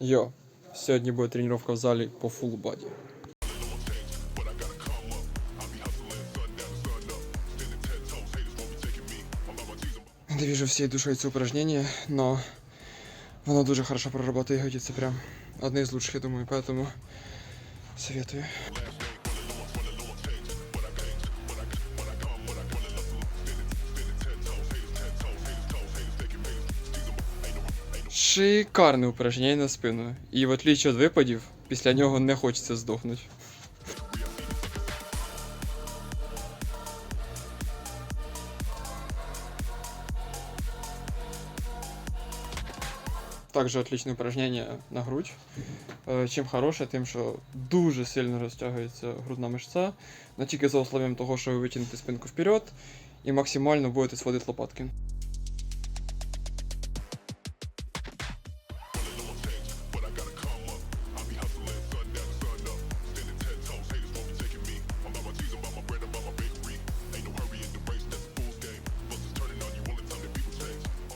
Йо, сьогодні буде тренування в залі по фул баді. Ненавижу всей душой це упражнение, но воно дуже хорошо проработает ягодицы, це прям одне из лучших, я думаю, поэтому советую. Шикарне упражнення на спину. І в отличие від випадів, після нього не хочеться здохнути. Также отличне упражнение на грудь. Е, Чим хороше, тим, що дуже сильно розтягується грудна мишця, но тільки за условием того, що ви витягнете спинку вперед і максимально будете сводити лопатки.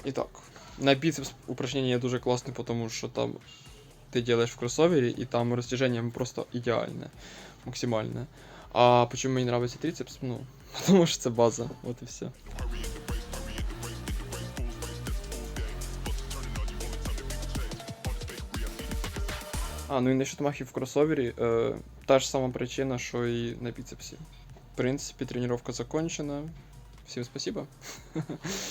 Итак, на бицепс упражнение дуже классное, потому что там ты делаешь в кроссовере, и там растяжение просто идеальное, максимальное. А почему мне нравится трицепс? Ну, потому что это база, вот и все. А, ну і насчет махів в кроссовере, э, та ж сама причина, що і на біцепсі. В принципі, тренування закончена. Всім спасибо.